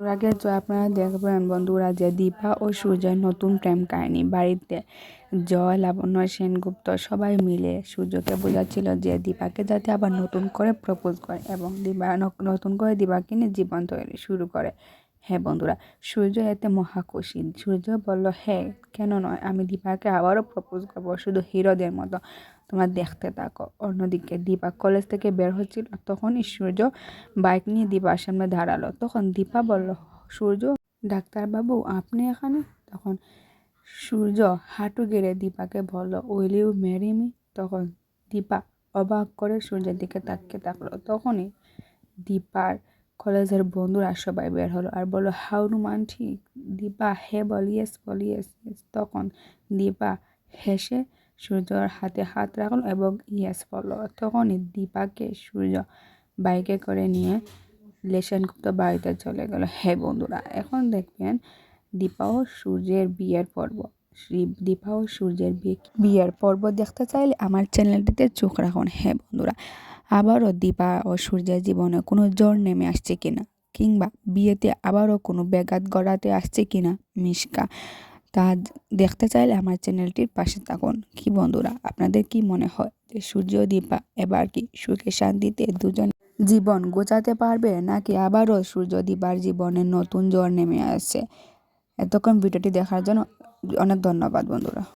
আগে তো আপনারা দেখবেন বন্ধুরা যে দীপা ও সূর্যের নতুন প্রেম কাহিনী, বাড়িতে জয় লাবণ্য সেনগুপ্ত সবাই মিলে সূর্যকে বোঝাচ্ছিল যে দীপাকে যাতে আবার নতুন করে প্রপোজ করে এবং দীপা নতুন করে দীপাকে নিয়ে জীবন তৈরি শুরু করে। হ্যাঁ বন্ধুরা সূর্য এতে মহাখুশি সূর্য বলল হ্যাঁ কেন নয়? আমি দীপাকে আবারও প্রপোজ করব শুধু হিরোদের মতো। তোমরা দেখতে থাকো। অন্যদিকে দীপা কলেজ থেকে বের হচ্ছিল, তখনই সূর্য বাইক নিয়ে দীপার সামনে দাঁড়াল। তখন দীপা বলল, সূর্য, ডাক্তারবাবু, আপনি এখানে? তখন সূর্য হাঁটু গেড়ে দীপাকে বলল উইল ইউ ম্যারি মি তখন দীপা অবাক করে সূর্যের দিকে তাকিয়ে থাকল। তখনই দীপার কলেজের বন্ধুরা সবাই বের হলো আর বলল, হাউ রোমান্টিক, দীপা, হে বল, ইয়েস বল, ইয়েস ইয়েস, তখন দীপা হেসে সূর্যর হাতে হাত রাখল এবং ইয়েস বলল, তখনই দীপাকে সূর্য বাইকে করে নিয়ে লেশনগুপ্ত বাড়িতে চলে গেল। হে বন্ধুরা, এখন দেখবেন দীপা ও সূর্যের বিয়ের পর্ব। শ্রী- দীপা ও সূর্যের বিয়ে, বিয়ের পর্ব দেখতে চাইলে আমার চ্যানেলটিতে চোখ রাখুন। হ্যাঁ বন্ধুরা আবারও দীপা ও সূর্যের জীবনে কোনো জ্বর নেমে আসছে কিনা? কিংবা বিয়েতে আবারও কোনো ব্যাঘাত গড়াতে আসছে কিনা মিশকা? তা দেখতে চাইলে আমার চ্যানেলটির পাশে থাকুন। কি বন্ধুরা, আপনাদের কি মনে হয় যে সূর্য দীপা এবার কি সুখে শান্তিতে দুজন জীবন গোছাতে পারবে, নাকি আবারও সূর্য দীপার জীবনে নতুন জ্বর নেমে আসছে? এতক্ষণ ভিডিওটি দেখার জন্য অনেক ধন্যবাদ বন্ধুরা।